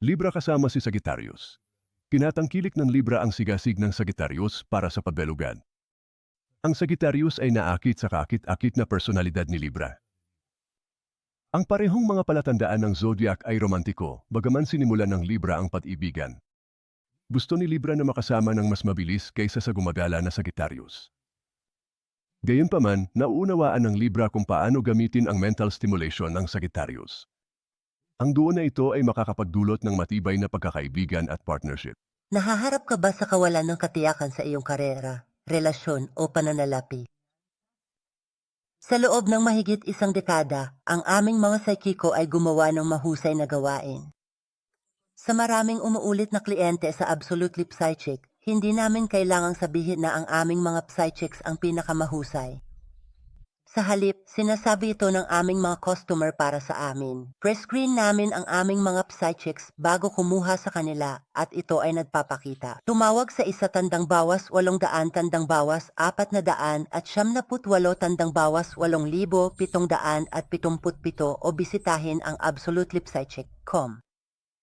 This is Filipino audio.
Libra kasama si Sagittarius. Kinatangkilik ng Libra ang sigasig ng Sagittarius para sa pagbelugan. Ang Sagittarius ay naakit sa kaakit-akit na personalidad ni Libra. Ang parehong mga palatandaan ng zodiac ay romantiko, bagaman sinimulan ng Libra ang pag-ibigan. Gusto ni Libra na makasama ng mas mabilis kaysa sa gumagala na Sagittarius. Gayunpaman, nauunawaan ng Libra kung paano gamitin ang mental stimulation ng Sagittarius. Ang duo na ito ay makakapagdulot ng matibay na pagkakaibigan at partnership. Nahaharap ka ba sa kawalan ng katiyakan sa iyong karera, relasyon o pananalapi? Sa loob ng mahigit isang dekada, ang aming mga psychico ay gumawa ng mahusay na gawain. Sa maraming umuulit na kliyente sa Absolutely Psychic, hindi namin kailangang sabihin na ang aming mga psychics ang pinakamahusay. Sa halip, sinasabi ito ng aming mga customer para sa amin. Prescreen namin ang aming mga psychics bago kumuha sa kanila at ito ay nagpapakita. Tumawag sa isa tandang bawas walong daan tandang bawas apat na daan at siyam na put walo tandang bawas walong libo pitong daan at pitumput pito o bisitahin ang absolutelipsychic.com.